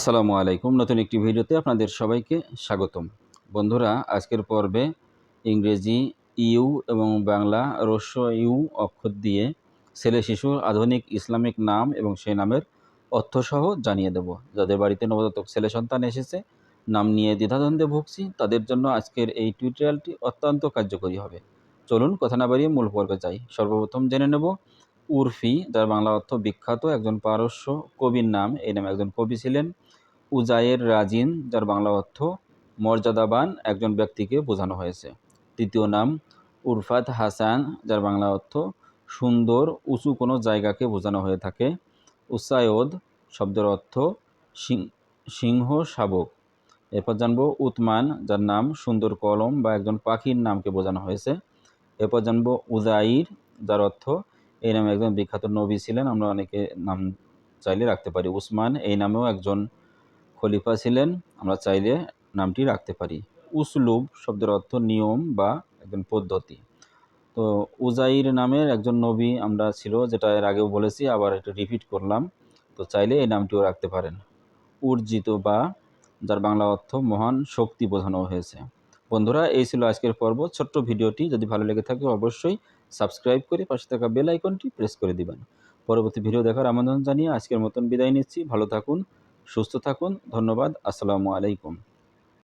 আসসালামু আলাইকুম। নতুন একটি ভিডিওতে আপনাদের সবাইকে স্বাগতম। বন্ধুরা, আজকের পর্বে ইংরেজি, ইউ এবং বাংলা রস্য, ইউ অক্ষর দিয়ে ছেলে শিশুর আধুনিক ইসলামিক নাম এবং সেই নামের অর্থসহ জানিয়ে দেব। যাদের বাড়িতে নবজাতক ছেলে সন্তান এসেছে, নাম নিয়ে দ্বিধাদ্বন্দ্বে ভুগছি, তাদের জন্য আজকের এই টিউটোরিয়ালটি অত্যন্ত কার্যকরী হবে। চলুন, কথা না বাড়িয়ে মূল পর্বে যাই। সর্বপ্রথম জেনে নেব উর্ফি, যার বাংলা অর্থ বিখ্যাত, একজন পারস্য কবির নাম, এই নামে একজন কবি ছিলেন। উজায়ের রাজিন, যার বাংলা অর্থ মর্যাদাবান, একজন ব্যক্তিকে বোঝানো হয়েছে। তৃতীয় নাম উরফাত হাসান, যার বাংলা অর্থ সুন্দর, উঁচু কোনো জায়গাকে বোঝানো হয়ে থাকে। উসায়দ শব্দের অর্থ সিংহ শাবক। এরপর জানব উতমান, যার নাম সুন্দর কলম বা একজন পাখির নামকে বোঝানো হয়েছে। এরপর জানব উজাইর, যার অর্থ এই নামে একজন বিখ্যাত নবী ছিলেন, আমরা অনেকে নাম চাইলে রাখতে পারি। উসমান এই নামেও একজন খলিফা ছিলেন, আমরা চাইলে নামটি রাখতে পারি। উসলুব শব্দের অর্থ নিয়ম বা একজন পদ্ধতি। তো উজাইর নামের একজন নবী আমরা ছিল, যেটা এর আগেও বলেছি, আবার একটু রিপিট করলাম। তো চাইলে এই নামটিও রাখতে পারেন। উর্জিত বা, যার বাংলা অর্থ মহান শক্তি বোঝানো হয়েছে। বন্ধুরা, এই ছিল আজকের পর্ব। ছোট্ট ভিডিওটি যদি ভালো লেগে থাকে, অবশ্যই সাবস্ক্রাইব করে পাশে থাকা বেল আইকনটি প্রেস করে দিবেন। পরবর্তী ভিডিও দেখার আমন্ত্রণ জানিয়ে আজকের মতন বিদায় নিচ্ছি। ভালো থাকুন, সুস্থ থাকুন। ধন্যবাদ। আসসালামু আলাইকুম।